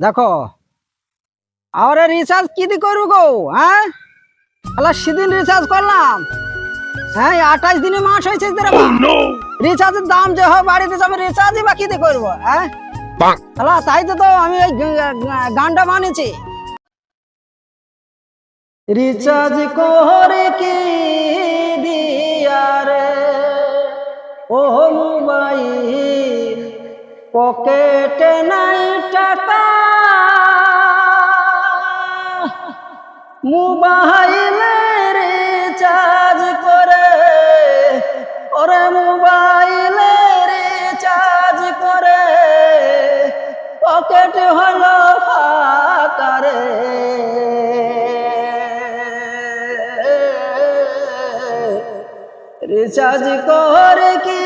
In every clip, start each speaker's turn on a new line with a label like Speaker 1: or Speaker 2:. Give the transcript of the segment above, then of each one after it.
Speaker 1: দেখো আরে রিচার্জ কি দি করব গো হ্যাঁ? আলা সেদিন রিচার্জ করলাম। হ্যাঁ আঠাইশ দিনে মাস হয়েছে রিচার্জের দাম যে হয় বাড়িতে যাবে রিচার্জই বা কি দিয়ে করব হ্যাঁ? আলা তাই তো আমি ওই গানটা বানিয়েছি। রিচার্জ করে কি দিয়ারে ও মোবাইল পকেটে নাই টাকা। মোবাইলে রিচার্জ করে। ওরে মোবাইলে রিচার্জ করে। পকেট হলো ফাকারে রিচার্জ করে কি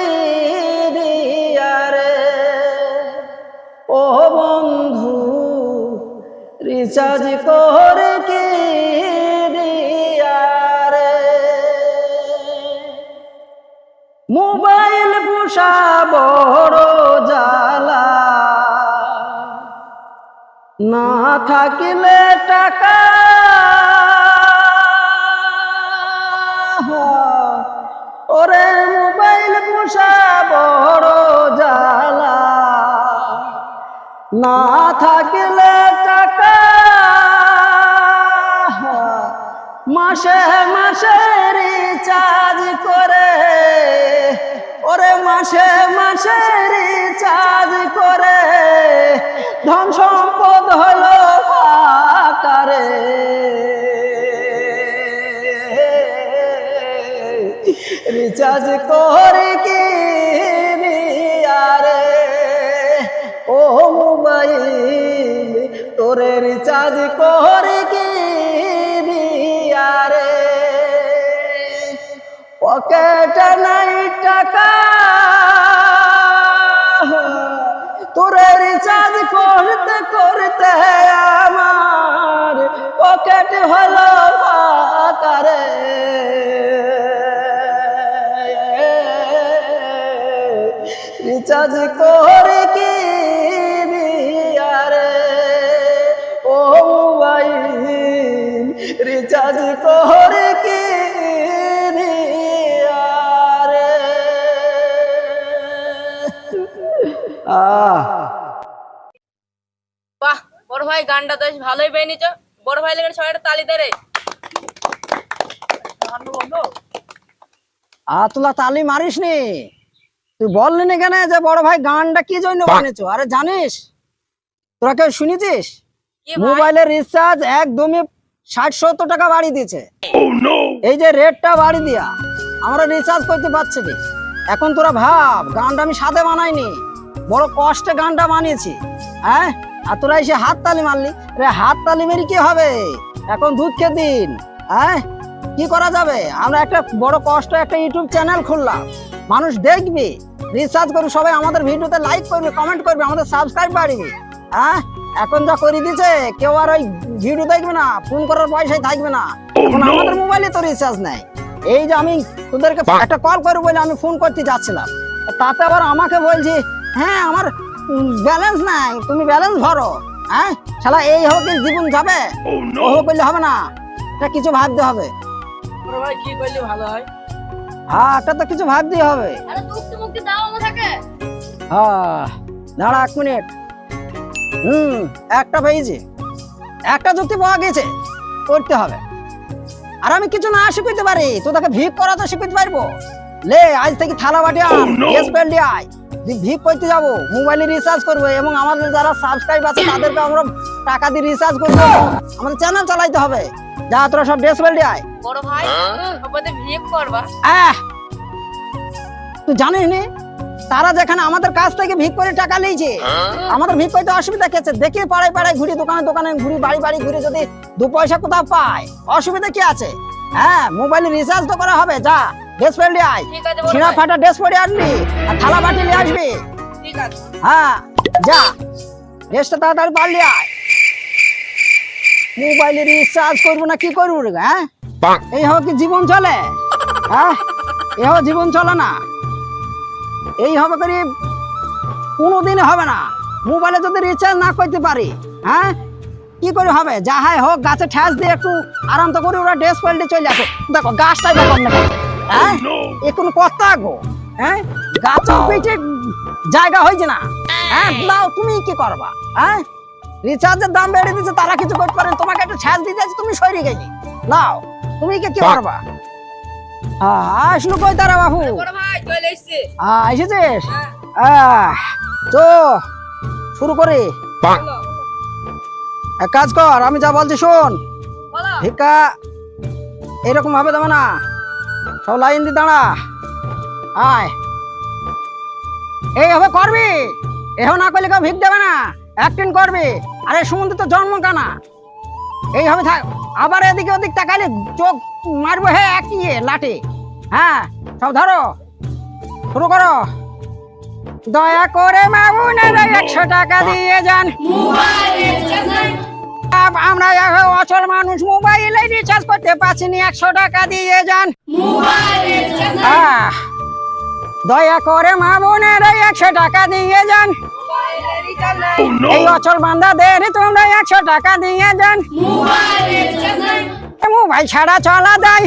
Speaker 1: দিয়ারে ও বন্ধু, রিচার্জ করে মোবাইল পোষা বড় জালা না থাকিলে টাকা ওরে মোবাইল পোষা বড় জালা না থাকিলে মাসে মাসে রিচার্জ করে, ওরে মাসে মাসে রিচার্জ করে, ধন সম্পদ হলো ফাকারে রিচার্জ করে কি আরে ও মোবাইল, তোরে রিচার্জ করে কি পকেট নাই টাকা? তোরে রিচার্জ করতে করতে আমার পকেট হলো ফাকারে রিচার্জ করে কি দিয়ারে ও মোবাইল রিচার্জ করে
Speaker 2: গানটা তো বেশ ভালোই বেরিয়েছ বড় ভাই লেগে সবাই একটা তালি দে রে।
Speaker 1: আতলা তালি মারিস নি তুই বললি না কেন যে বড় ভাই গানটা কি জন্য বানিয়েছো? আরে জানিস? তোরা কেউ শুনেছিস? মোবাইলের রিচার্জ একদমই ষাট সত্তর টাকা বাড়ি দিয়েছে। এই যে রেটটা বাড়ি দিয়া আমরা রিচার্জ করতে পারছি না। এখন তোরা ভাব গানটা আমি সাথে বানাইনি। বড় কষ্টে গানটা বানিয়েছি। হ্যাঁ আর তোরা এসে হাত তালি মারলি। রে হাত তালি মেরি কি হবে? এখন দুধ খেয়ে দিন। হ্যাঁ কি করা যাবে? আমরা একটা বড় কষ্ট একটা ইউটিউব চ্যানেল খুললাম। মানুষ দেখবে রিচার্জ করবে সবাই আমাদের ভিডিওতে লাইক করবে কমেন্ট করবে আমাদের সাবস্ক্রাইব বাড়বে। হ্যাঁ এখন যা করে দিয়েছে কেউ আর ওই ভিডিও দেখবে না ফোন করার পয়সাই থাকবে না। এখন আমাদের মোবাইলে তো রিচার্জ নেই। এই যে আমি তোদেরকে একটা কল করব বলে আমি ফোন করতে যাচ্ছিলাম। তাতে আবার আমাকে বলছি হ্যাঁ আমার ব্যালেন্স নাই তুমি ব্যালেন্স ভরো হ্যাঁ? শালা এই হোক জীবন যাবে? ও হোক বললে হবে না এটা কিছু ভাবতে হবে।
Speaker 2: ভাই কি করলে ভালো হয়?
Speaker 1: হ্যাঁ এটা তো কিছু ভাবতে হবে।
Speaker 3: আরে মুক্তি মুক্তি দাও আমাকে
Speaker 1: হ্যাঁ দাঁড়া এক মিনিট। হুম একটা পেয়েছি। একটা যুক্তি পাওয়া গেছে করতে হবে। আর আমি কিছু না শিখাইতে পারি তো তাকে ভিক করা তো শিখাইতে পারব। লে আজ থেকে থালা বাটি আন গ্যাস পেন্ডি আয়। ভিক করতে যাব মোবাইলে রিচার্জ করব এবং আমাদের যারা সাবস্ক্রাইব আছে তাদেরকে আমরা টাকা দিয়ে রিচার্জ করব। আমাদের চ্যানেল চালাইতে হবে। যা তোরা সব ড্রেস আয়।
Speaker 2: বড় ভাই সবাই ভিক করবা।
Speaker 1: আহ! তুই জানিস নি? তারা যেখানে আমাদের কাছ থেকে ভিক করে টাকা নিয়েছে আমাদের ভিক করতে অসুবিধা কি আছে? দেখি পাড়ায় পাড়ায় ঘুরি দোকানে দোকানে ঘুরি বাড়ি বাড়ি ঘুরে যদি দু পয়সা কোথাও পায় অসুবিধা কি আছে? হ্যাঁ মোবাইলে রিচার্জ তো করা হবে যা। ড্রেস পেন্ডি আয়।
Speaker 2: ঠিক
Speaker 1: ছিঁড়া ফাটা ড্রেস পরে আনবি আর থালা বাটি নিয়ে আসবি। হ্যাঁ যা। ড্রেসটা তাড়াতাড়ি পারলি আয়। মোবাইলে রিচার্জ করব না কি করব রে হ্যাঁ? এই হবে কি জীবন চলে? হ্যাঁ? এই হবে জীবন চলে না। এই হবে করে কোনোদিন হবে না। মোবাইলে যদি রিচার্জ না করতে পারি হ্যাঁ? কি করে হবে? যাহাই হোক গাছে ঠ্যাস দিয়ে একটু আরাম তো করে ওরা ড্রেস পাল্টে চলে আসো। দেখো গাছটাই ব্যাপার না হ্যাঁ? এ কোনো কথা গো হ্যাঁ? গাছের পিঠে জায়গা হয়েছে না। হ্যাঁ দাও তুমি কি করবা হ্যাঁ? রিচার্জের দাম বেড়ে দিচ্ছে তারা কিছু করতে পারেন তোমাকে একটা ঠ্যাস দিতে আছে তুমি সরে গেছি নাও তুমি কি কি করবা? আসলো কই তারা বাবু?
Speaker 2: বড় ভাই চলে এসছে।
Speaker 1: আহ, এসেছিস?
Speaker 2: হ্যাঁ।
Speaker 1: তো শুরু করি। এক কাজ কর আমি যা বলছি শোন।
Speaker 2: বলো।
Speaker 1: ভিক্ষা এরকম ভাবে দেবে না। সব লাইন দিয়ে দাঁড়া। আয়। এই হবে করবি। এও না করলে কেউ ভিক দেবে না। অ্যাক্টিং করবি। আরে সমুদ্র তো জন্ম কানা। এই হবে থাক। আবার এদিকে ওদিক তাকালে চোখ মারবো হ্যাঁ এক ইয়ে লাঠি। হ্যাঁ সব ধরো। শুরু করো। দয়া করে মামুনেরা একশো টাকা দিয়ে যান। আমরা অচল মানুষ। মোবাইলে রিচার্জ করতে পারছি একশো টাকা দিয়ে যান। দয়া করে মা বোনেরা একশো টাকা দিয়ে যান। এই অচল বান্দাদের তোমরা একশো টাকা দিয়ে যান। মোবাইল ছাড়া চলা যায়।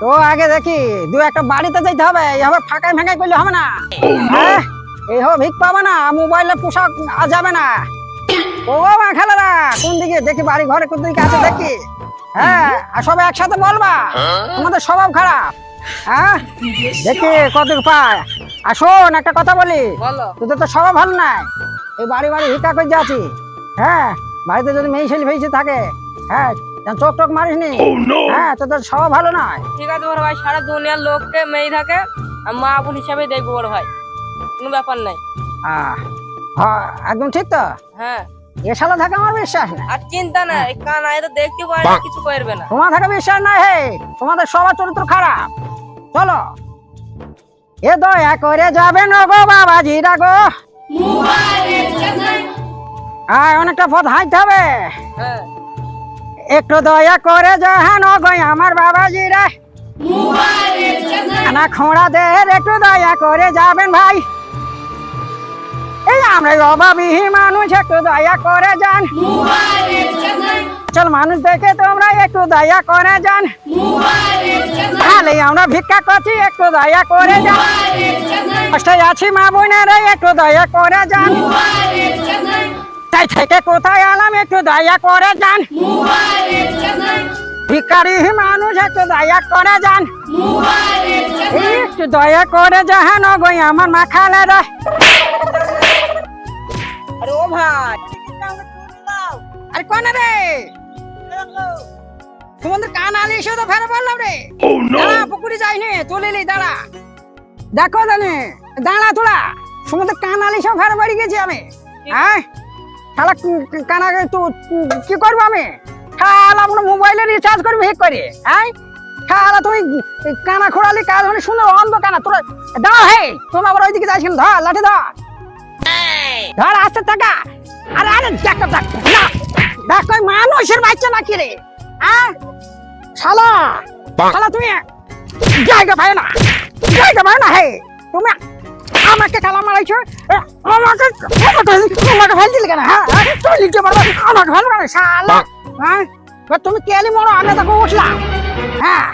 Speaker 1: তো আগে দেখি দু একটা বাড়িতে যেতে হবে এইভাবে ফাঁকাই ফাঁকাই করলে হবে না। হ্যাঁ এইভাবে ভিক পাবে না মোবাইলে পোশাক যাবে না। ও মা খেলারা কোন দিকে দেখি বাড়ি ঘরে কোন দিকে আছে দেখি। হ্যাঁ আর সবাই একসাথে বলবা। তোমাদের স্বভাব খারাপ। হ্যাঁ? দেখি কত পায়। আর শোন একটা কথা বলি।
Speaker 2: বলো।
Speaker 1: তোদের তো স্বভাব ভালো নাই। এই বাড়ি বাড়ি ভিক্ষা করে যাচ্ছি হ্যাঁ? বাড়িতে যদি মেয়ে ছেলে ফেসে থাকে হ্যাঁ চোখ টোক মারিস নি? হ্যাঁ তোদের স্বভাব ভালো নয়
Speaker 2: ঠিক আছে বড় ভাই সারা দুনিয়ার লোককে মেয়ে থাকে আর মা বোন হিসাবে দেখব বড় ভাই। কোনো ব্যাপার নাই।
Speaker 1: আহ, হ্যাঁ, একদম ঠিক তো?
Speaker 2: হ্যাঁ।
Speaker 1: এ শালা থাকে আমার বিশ্বাস না
Speaker 2: আর চিন্তা নাই কান আয় তো দেখতে পারে কিছু করবে না।
Speaker 1: তোমার থাকে বিশ্বাস নাই হে। তোমাদের সবার চরিত্র খারাপ। চলো। এ দয়া করে যাবে না গো গো আয় অনেকটা পথ হাঁটতে হবে।
Speaker 2: হ্যাঁ।
Speaker 1: একটু দয়া করে যাহান গো আমার বাবাজি রে। না খোঁড়াদের একটু দয়া করে যাবেন ভাই। এই আমরা অভাবী মানুষ একটু দয়া করে যান চল মানুষ দেখে তোমরা একটু দয়া করে যান তাহলে আমরা ভিক্ষা করছি একটু দয়া করে যান কষ্টে আছি মা বোনেরা একটু দয়া করে যান তাই থেকে কোথায় এলাম একটু দয়া করে যান ভিকারি মানুষ একটু দয়া করে যান এই একটু দয়া করে যাহান গই আমার মা খালে রে
Speaker 2: আরে ও ভাই।
Speaker 1: আরে কোন রে? তোমাদের কান আলি এসে তো ফেরে বললাম রে। দাঁড়া পুকুরে যাইনি তুলিলি দাঁড়া। দেখো জানি দাঁড়া তোরা। সমুদ্রে কান আলি সব ফেরে বাড়ি গেছি আমি। হ্যাঁ? শালা কানা তো কি করব আমি? শালা আমরা মোবাইলে রিচার্জ করবি হেক করে হ্যাঁ? শালা তুমি কানা খোড়ালি কাজ মানে সুন্দর অন্ধ কানা। তোরা দাও হে তুমি আবার ওইদিকে যাইছিল ধর লাঠি ধর। ধর আসতে টাকা আরে আরে দেখো দেখ না। দেখ মানুষের বাচ্চা নাকি রে। হ্যাঁ শালা। শালা তুমি জায়গা পায় না। জায়গা পায় না হে। তুমি আমাকে কালা মারাইছো। আমাকে আমাকে আমাকে ফেল দিলে কেন? হ্যাঁ হ্যাঁ? তুমি লিখতে পারবে আমাকে ফেল মানে শালা। হ্যাঁ? তুমি কেলি মরো আমি তখন উঠলাম হ্যাঁ।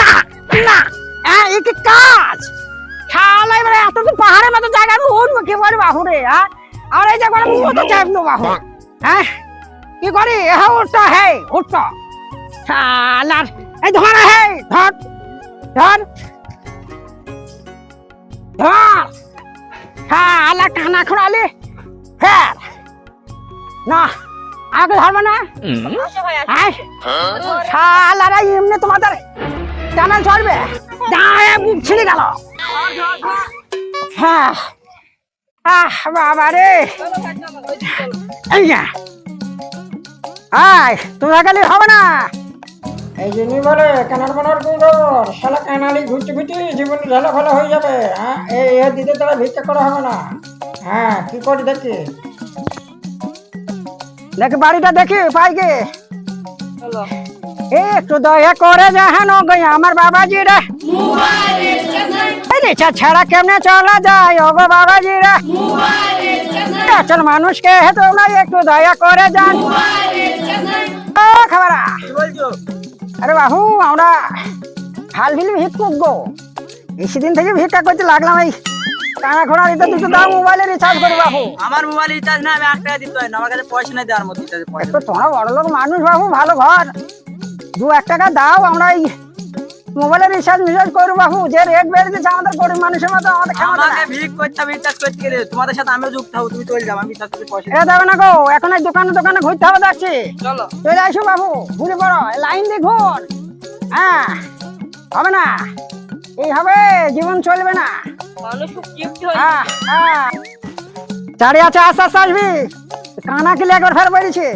Speaker 1: না না। হ্যাঁ এ কি কাজ? শালা এবারে এতদিন পাহাড়ের মতো জায়গা আমি উঠবো কি করে বাহুরে হ্যাঁ আর এই জায়গা আমি মতো চাইব বাহু। হ্যাঁ কি করি? হ্যাঁ উঠতো হে উঠতো শালার এই ধর হে ধর ধর ধর। শালা কানা খোড়ালি ফের। না আগে ধরবো না। হ্যাঁ? শালারা এমনি তোমাদের চ্যানেল চলবে দাঁড়ে বুক ছিঁড়ে গেল। হ্যাঁ। আহ বাবা রে। যা আয় তোমরা গেলে হবে না। এই জন্যই বলে কানার বানার গুঁড়ো শালা কানালি ঘুরতে ঘুরতে জীবন ভালো হয়ে যাবে। হ্যাঁ এই এ দিতে তারা ভিক্ষা করা হবে না। হ্যাঁ কি করি দেখি। দেখি বাড়িটা দেখি পাই গে। একটু দয়া করে যাহানো গই আমার বাবাজি রে। রিচার্জ ছাড়া কেমনে চলা যায়? ও গো বাবাজি রে মানুষকে তোমরা একটু দয়া করে যান। খাবারা। আরে বাবু আমরা হাল ফিলি ভিক্ষুক গো সেদিন থেকে ভিক্ষা করতে লাগলাম এই টানা ঘোড়া দিতে দুটো দাম মোবাইলে রিচার্জ করি বাবু
Speaker 4: আমার মোবাইল রিচার্জ না আমি আট টাকা দিতে হয় না। আমার কাছে পয়সা নেই দেওয়ার মতো।
Speaker 1: তোমরা বড় লোক মানুষ বাবু ভালো ঘর। দু এক টাকা দাও আমরা এই মোবাইলে রিচার্জ মিচার্জ করব বাবু যে রেট বেড়ে দিচ্ছে আমাদের গরিব মানুষের মতো আমাদের
Speaker 4: আমাকে। ভিক করতে হবে রিচার্জ করতে গেলে তোমাদের সাথে আমিও যুক্ত হব তুমি চলে যাও আমি করতে পয়সা
Speaker 1: এ না গো এখন এই দোকানে দোকানে ঘুরতে হবে দেখছি।
Speaker 2: চলো।
Speaker 1: চলে আসো বাবু ঘুরে পড়ো লাইন দিয়ে ঘুর হ্যাঁ হবে না। এই হবে জীবন চলবে না।
Speaker 2: হয়ে
Speaker 1: হ্যাঁ চারি আছে আস্তে আস্তে আসবি। কানা কিলে একবার ফের বেরিয়েছে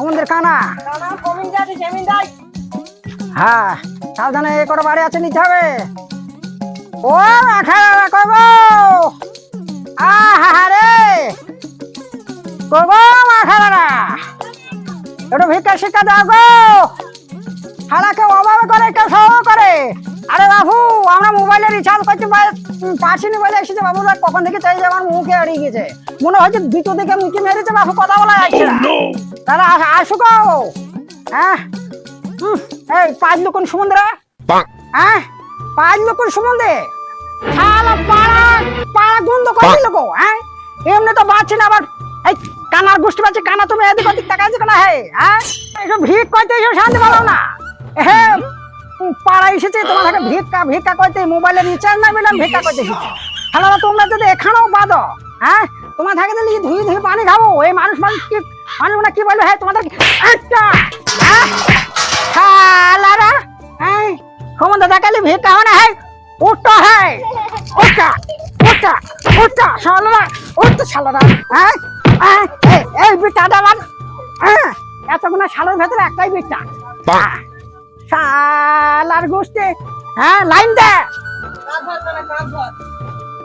Speaker 1: আমাদের কানা।
Speaker 2: যাচ্ছে সেমিন যাই
Speaker 1: হ্যাঁ সাবধানে এ করে বাড়ি আছে নিতে হবে। ও খারাপ কব আহা রে। কব খারাপ একটু ভিক্ষা শিক্ষা দাও গো। হারা কেউ অভাবে করে কেউ সহ করে। আরে বাবু আমরা মোবাইলে রিচার্জ করতে পার- পারছি না বলে এসেছে। বাবু কখন থেকে চাই আমার মুখে হারিয়ে গেছে মনে হচ্ছে দুটো দিকে মুখে মেরেছে বাবু কথা বলা যাচ্ছে না। তাহলে আসুক হ্যাঁ? এই পাঁচ লক্ষণ সমুদ্রে হ্যাঁ? পাঁচ লক্ষণ সমুদ্রে শালা পাড়া পাড়া গন্ধ করে গো হ্যাঁ? এমনি তো বাঁচছি না আবার এই কানার গোষ্ঠী পাচ্ছে কানা তুমি এদিক ওদিক তাকাইছো কেন হে হ্যাঁ? এইসব ভিক করতে এসব শান্তি পালো না। হে পাড়া এসেছে তোমার থেকে ভিক্ষা ভিক্ষা করতে মোবাইলে রিচার্জ নাই বললাম ভিক্ষা করতে এসেছে। তোমরা যদি এখানেও বাদো হ্যাঁ? তোমার থাকে দিলে ধুয়ে ধুয়ে পানি খাব এই মানুষ মানুষ কি মানুষ মানে কি বলবে হ্যাঁ? তোমাদের একটা হ্যাঁ? হ্যাঁ দেখালে ভিক্ষা হয় না হ্যাঁ উঠতো হ্যাঁ উঠটা উঠটা উঠটা শালারা উঠতো শালারা হ্যাঁ হ্যাঁ এই- এই বিটা দাবার হ্যাঁ এতগুলো শালের ভেতরে একটাই বিটা হ্যাঁ, শালার গোষ্ঠী হ্যাঁ লাইন দে।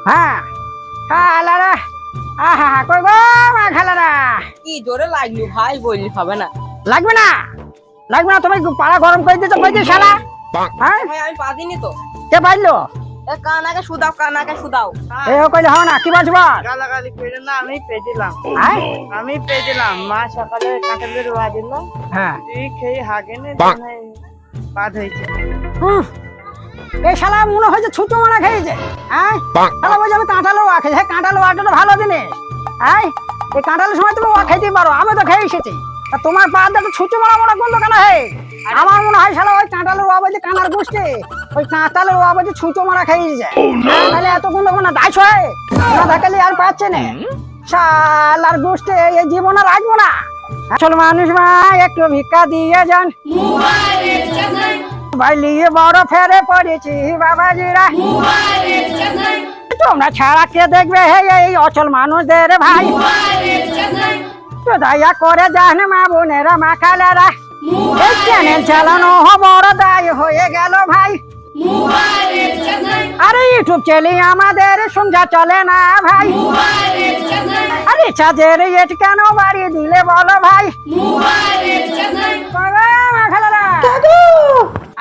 Speaker 1: হ্যাঁ শালারা আহা মা খালারা।
Speaker 2: কি জোরে লাগলি ভাই বললি হবে না।
Speaker 1: লাগবে না? লাগবে না তুমি পাড়া গরম করে দিতে কই শালা। হ্যাঁ?
Speaker 2: ভাই আমি পাদিনি তো।
Speaker 1: কে পাইলো
Speaker 2: এ কানাকে কানাকে শুদাও
Speaker 1: এ কইলে না কি বলছো বল
Speaker 4: গালাগালি করে না আমি
Speaker 1: হ্যাঁ?
Speaker 4: আমি মা সকালে কাঁঠালের রোয়া দিল
Speaker 1: হ্যাঁ।
Speaker 4: খেয়ে হাগেনে বাদ হয়েছে।
Speaker 1: হুম। এই শালা মনে হয়েছে ছুচো মারা খেয়েছে। হ্যাঁ? শালা বলছে আমি কাঁঠালো ওয়া খেয়েছি। হ্যাঁ কাঁঠালো ওয়াটা তো ভালো জিনিস। হ্যাঁ? এই কাঁঠালের সময় তুমি ওয়া খাইতে পারো আমি তো খেয়ে এসেছি। তা তোমার পা দেখো ছুচো মারা মারা গন্ধ কেন হে? আমার মনে হয় শালা ওই ওয়া বলছে কানার গোষ্ঠী। ওই ওয়া বলছে ছুচো মারা যায় তাহলে এত গন্ধ গন্ধ দাইছ হয় না থাকলে আর পাচ্ছে না। শালার গোষ্ঠী এই জীবন আর রাখব না। আসল মানুষ মা একটু ভিক্ষা দিয়ে যান। বাইলিয়ে বড় ফেরে পড়েছি বাবাজিরা। তোমরা ছাড়া কে দেখবে হে এই অচল মানুষদের ভাই? তো দয়া করে জানে মা বোনেরা মা খালারা এই চ্যানেল চালানো বড় দায় হয়ে গেল ভাই। আরে ইউটিউব চ্যানেলে আমাদের সংসার চলে না ভাই। আরে চাঁদের রেট কেন বাড়িয়ে দিলে বলো ভাই।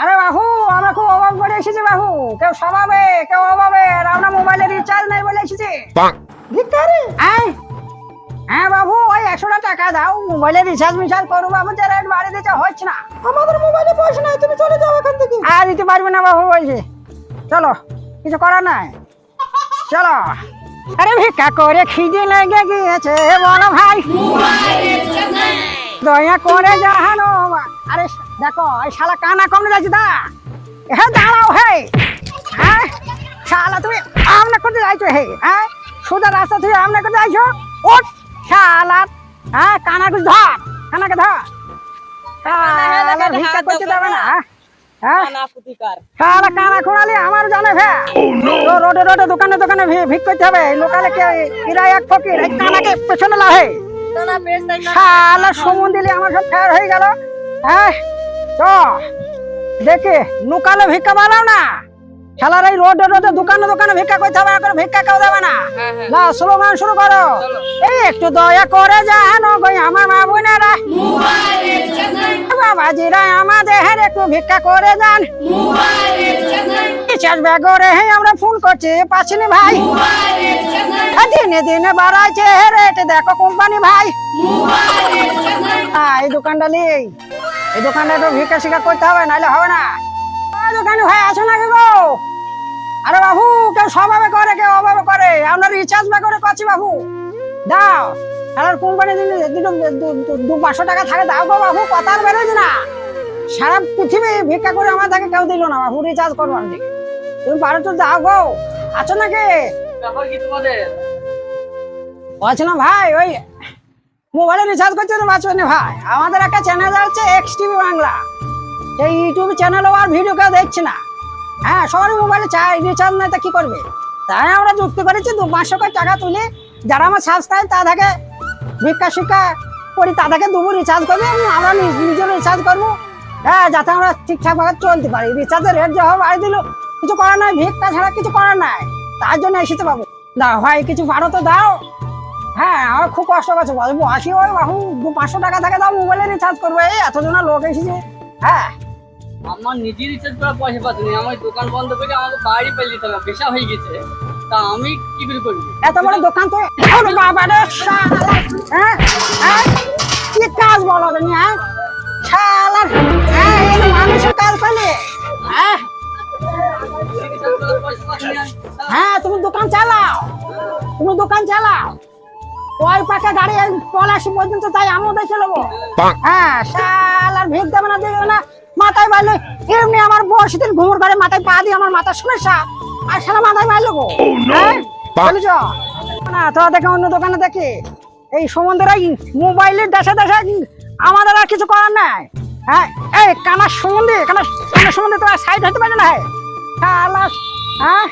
Speaker 1: আরে আমরা খুব অভাব করে এসেছি বাবু কেউ স্বভাবে কেউ অভাবে। আমরা মোবাইলে রিচার্জ নাই বলে এসেছি। ভিক্ষারি আয় হ্যাঁ বাবু ওই একশোটা টাকা দাও। মোবাইলে রিচার্জ মিচার্জ করো বাবু যে রেট বাড়ি দিতে হচ্ছে না। আমাদের মোবাইলে পয়সা নাই তুমি চলে যাও এখান থেকে। আর দিতে পারবে না বাবু বলছি চলো কিছু করার নাই। চলো। আরে ভিক্ষা করে খিদে লেগে গিয়েছে বলো ভাই। দয়া করে জাহানো আরে দেখো এই শালা কানা কমনে যাচ্ছে দা হ্যাঁ দাঁড়াও হে। হ্যাঁ? শালা তুমি আমনা করতে যাইছো হে। হ্যাঁ? সোজা রাস্তা থেকে আমনা করতে যাইছো। ওঠ শালা হ্যাঁ কানা কুছ ধর কানাকে ধর। শালা ভিক্ষা করতে দেবে না হ্যাঁ? হ্যাঁ?
Speaker 2: কানা পুতিকার।
Speaker 1: শালা কানা খোঁড়ালে আমার জানে ভে রোডে রোডে দোকানে দোকানে ভি- ভিক করতে হবে। লোকালে কে এরা এক ফকির এই কানাকে পেছনে লাহে।
Speaker 2: কানা বেশ তাই
Speaker 1: শালা সমন দিলে আমার সব ফের হয়ে গেল। হ্যাঁ চ। দেখে লুকালে ভিক্ষা বানাও না। শালার এই রোডে রোডে দোকানে দোকানে ভিক্ষা করতে হবে করে ভিক্ষা কেউ দেবে না।
Speaker 2: হ্যাঁ হ্যাঁ।
Speaker 1: না স্লোগান শুরু করো। এই একটু দয়া করে জানো গো আমার মা বোনেরা। বাবা বাবাজিরা আমাদের একটু ভিক্ষা করে যান। রিচার্জ ব্যাগ করে হে আমরা ফোন করছি পাচ্ছিনি ভাই? দিনে দিনে বাড়াইছে রেট দেখো কোম্পানি ভাই। এই দোকানটা নেই এই দোকানটা একটু ভিক্ষা শিক্ষা করতে হবে নাহলে হবে না। দোকানে ভাই আসো নাকি গো আরে বাবু কেউ স্বভাবে করে কেউ অভাবে করে। আমরা রিচার্জ ব্যাগ করে করছি বাবু। দাও। আর কোম্পানি দু- পাঁচশো টাকা থাকে দাও গো বাবু কথা আর বেরোয় না। সারা পৃথিবী ভিক্ষা করে আমার থেকে কেউ দিল না বাবু রিচার্জ করবার দিকে তুমি পারো তো দাও গো। আছো নাকি?
Speaker 4: তোমাদের?
Speaker 1: না ভাই ওই মোবাইলে রিচার্জ করতে তো বাঁচবে না ভাই? আমাদের একটা চ্যানেল আছে এক্স টিভি বাংলা সেই ইউটিউব চ্যানেলও আর ভিডিও কেউ দেখছে না। হ্যাঁ সবারই মোবাইলে চাই রিচার্জ নাই তা কি করবে? তাই আমরা যুক্তি করেছি, দু পাঁচশো করে টাকা তুলে যারা আমার সাবস্ক্রাইব তা থেকে, ভিক্ষা শিক্ষা করি তাদেরকে দুবো রিচার্জ করবে এবং আমরা নিজ- নিজের রিচার্জ করব। হ্যাঁ যাতে আমরা ঠিকঠাক ভাবে চলতে পারি। রিচার্জের রেট যা হবে বাড়ি দিল কিছু করার নাই, ভিক্ষা ছাড়া কিছু করার নাই। তার জন্য এসেছে বাবু। দাও ভাই কিছু পারো তো দাও। হ্যাঁ আমার খুব কষ্ট বলব আসি ওই বাবু, দু পাঁচশো টাকা থাকে দাও মোবাইলে রিচার্জ করবে। এই এতজন লোক এসেছে। হ্যাঁ
Speaker 4: আমার নিজের রিচার্জ করার পয়সা পাচ্ছি আমার দোকান বন্ধ করে আমাকে বাড়ি পেয়ে দিতে হবে পেশা হয়ে গেছে। তা আমি কি করে করব?
Speaker 1: এত বড় দোকান তো বাবা রে হ্যাঁ? হ্যাঁ? কি কাজ বলো তুমি হ্যাঁ? শালা হ্যাঁ মানুষের কাজ পেলে হ্যাঁ? হ্যাঁ তুমি দোকান চালাও তুমি দোকান চালাও। ওই পাকা গাড়ি পলাশি পর্যন্ত তাই আমিও দেখে নেব। হ্যাঁ শালার ভিড় দেবে না দেবে না। মাথায় মারলো এমনি আমার বয়স দিন ঘুমুর ঘরে মাথায় পা দিয়ে আমার মাথার সমস্যা। আর শালা মাথায় মারলো গো। হ্যাঁ? না তোরা দেখে অন্য দোকানে দেখে। এই সম্বন্ধে মোবাইলের দেশে দেশে আমাদের আর কিছু করার নাই। হ্যাঁ? এই কানার সম্বন্ধে কানার কানার সম্বন্ধে তোরা সাইড হতে পারে না হ্যাঁ হ্যাঁ?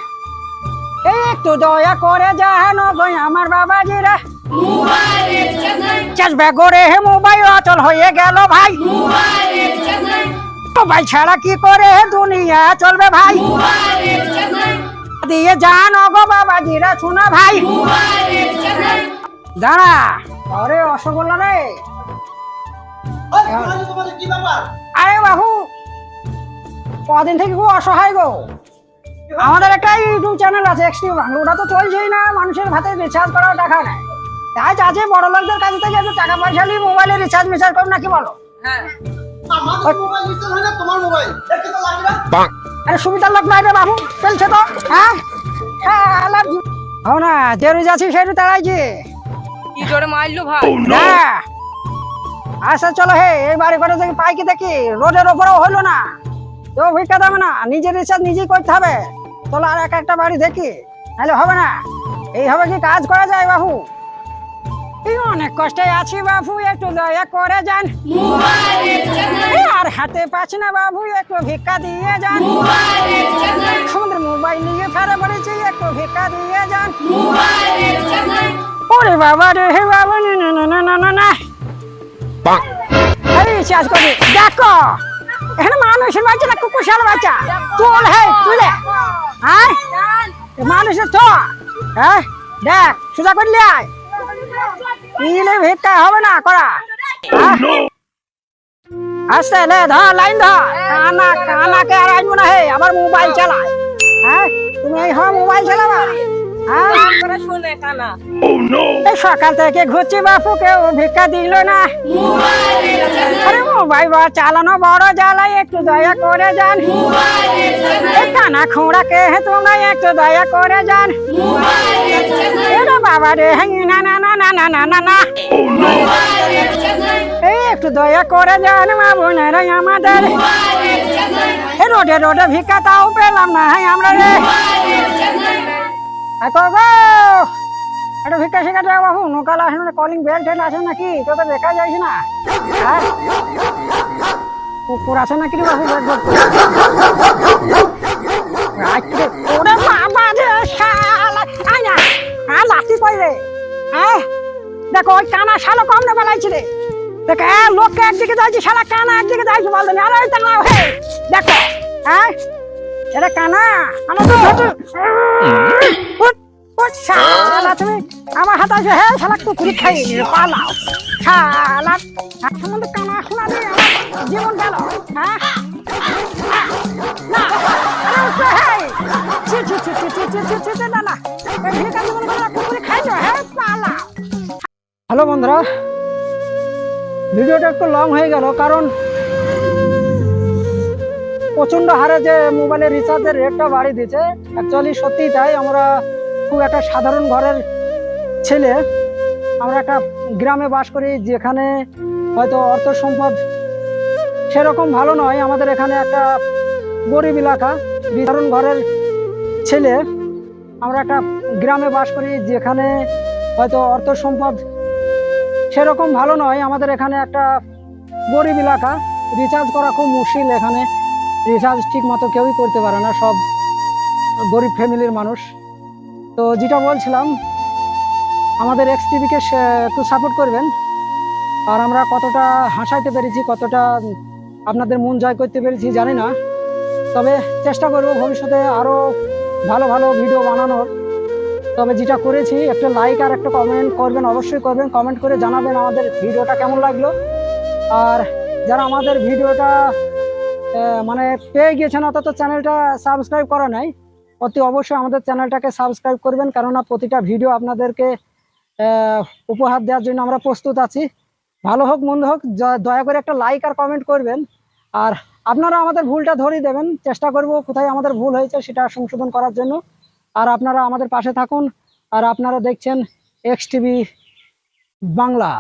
Speaker 1: এই একটু দয়া করে জানো গো আমার বাবাজিরা চাষবে করে হে মোবাইল অচল হয়ে গেল ভাই। মোবাইল ছাড়া কি করে দুনিয়া চলবে ভাই? দিয়ে জানো গো বাবাজিরা শোনা ভাই। দাঁড়া আরে অসগোল্লা রে আরে বাবু কদিন থেকে খুব অসহায় গো। আমাদের একটা ইউটিউব চ্যানেল আছে এক্সটি বাংলা ওটা তো চলছেই না মানুষের হাতে রিচার্জ করাও টাকা নেয় তাই আছে বড় লোকদের কাছ থেকে একটু টাকা পয়সা নিয়ে মোবাইলে রিচার্জ মিচার্জ করুন নাকি বলো?
Speaker 4: হ্যাঁ।
Speaker 5: হয় না তোমার মোবাইল দেখতে তো লাগবে না।
Speaker 1: আরে সুবিধার লোক নাই রে বাবু চলছে তো হ্যাঁ? হো না যে রোজ আছি সেটু তাড়াইছি
Speaker 2: কি? জোরে মারলো ভাই?
Speaker 1: হ্যাঁ। আচ্ছা চলো হে এই বাড়ি করে দেখি পাই কি দেখি রোডের ওপরেও হলো না। তো ভিক্ষা দেবে না নিজের রিচার্জ নিজেই করতে হবে। চলো আর এক একটা বাড়ি দেখি নাহলে হবে না। এইভাবে কি কাজ করা যায় বাবু? অনেক কষ্টে আছি বাবু একটু দয়া করে যান। আর হাতে পাচ্ছি না বাবু একটু ভিক্ষা দিয়ে যান। সমুদ্র মোবাইল নিয়ে ফেরে পড়েছি একটু ভিক্ষা দিয়ে যান। ওরে বাবা রে হে বাবা না না না না না না। আরে রিচার্জ করে। দেখো এখানে মানুষের বাচ্চা না কুকুর শাল বাচ্চা। চল হে তুলে হ্যাঁ মানুষের তো হ্যাঁ দেখ সোজা করলি আয়। ইলে ভিক্ষা হবে না করা? আস্তে লে ধর লাইন ধর। কানা কানাকে আর আনব না হে আবার মোবাইল চালায়। হ্যাঁ তুমি এই হ্যাঁ মোবাইল চালাবা। হ্যাঁ। এই সকাল থেকে ঘুরছি বাপু কেউ ভিক্ষা দিল না। আরে মোবাইল বা চালানো বড় জ্বালাই একটু দয়া করে যান। কানা খোঁড়া কে হে তোমরা একটু দয়া করে যান। বাবা না না না না না না না না। একটু দয়া করে যান মা বোনেরা আমাদের। রোডে রোডে ভিক্ষা তাও পেলাম না হ্যাঁ আমরা রে। গো। ভিক্ষা শিক্ষা দেওয়া বাবু, নৌকাল আসে না, কলিং বেল টেল আসে নাকি তো তো দেখা যাইছে না। হ্যাঁ? কুকুর আছে নাকি রে বাবু? রাত্রে ওরে বাবা রে হ্যাঁ লাঠি পাই রে হ্যাঁ দেখো ওই কানা শালো কম না বেলাইছি রে দেখো হ্যাঁ লোককে একদিকে যাইছি শালা কানা একদিকে যাইছি বলতো আরে তা হে দেখো হ্যাঁ এটা কানা আমার তো শালা আমার হাতে আছে হ্যাঁ শালা কুকুর খাই পালাও শালা হাত সম্বন্ধে কানা শোনা দিয়ে আমার জীবন গেল হ্যাঁ না না না হ্যালো বন্ধুরা, ভিডিওটা একটু লং হয়ে গেল কারণ প্রচণ্ড হারে যে মোবাইলের রিচার্জের রেটটা বাড়িয়ে দিয়েছে। অ্যাকচুয়ালি সত্যিই তাই, আমরা খুব একটা সাধারণ ঘরের ছেলে, আমরা একটা গ্রামে বাস করি যেখানে হয়তো অর্থ সম্পদ সেরকম ভালো নয়। আমাদের এখানে একটা গরিব এলাকা বিধারণ ঘরের ছেলে, আমরা একটা গ্রামে বাস করি যেখানে হয়তো অর্থ সম্পদ সেরকম ভালো নয়। আমাদের এখানে একটা গরিব এলাকা। রিচার্জ করা খুব মুশকিল এখানে। রিচার্জ ঠিক মতো কেউই করতে পারে না। সব গরিব ফ্যামিলির মানুষ। তো যেটা বলছিলাম, আমাদের এক্স টিভিকে একটু সাপোর্ট করবেন। আর আমরা কতটা হাসাইতে পেরেছি, কতটা আপনাদের মন জয় করতে পেরেছি জানি না। তবে চেষ্টা করব ভবিষ্যতে আরও ভালো ভালো ভিডিও বানানোর। তবে যেটা করেছি, একটা লাইক আর একটা কমেন্ট করবেন, অবশ্যই করবেন। কমেন্ট করে জানাবেন আমাদের ভিডিওটা কেমন লাগল। আর যারা আমাদের ভিডিওটা মানে পেয়ে গিয়েছেন অন্তত চ্যানেলটা সাবস্ক্রাইব করা নাই, অতি অবশ্যই আমাদের চ্যানেলটাকে সাবস্ক্রাইব করবেন। কেননা প্রতিটা ভিডিও আপনাদেরকে উপহার দেওয়ার জন্য আমরা প্রস্তুত আছি। ভালো হোক, মন্দ হোক দয়া করে একটা লাইক আর কমেন্ট করবেন। আর আপনারা আমাদের ভুলটা ধরিয়ে দেবেন। চেষ্টা করব কোথায় আমাদের ভুল হয়েছে সেটা সংশোধন করার জন্য। আর আপনারা আমাদের পাশে থাকুন আর আপনারা দেখছেন এক্স টিভি বাংলা।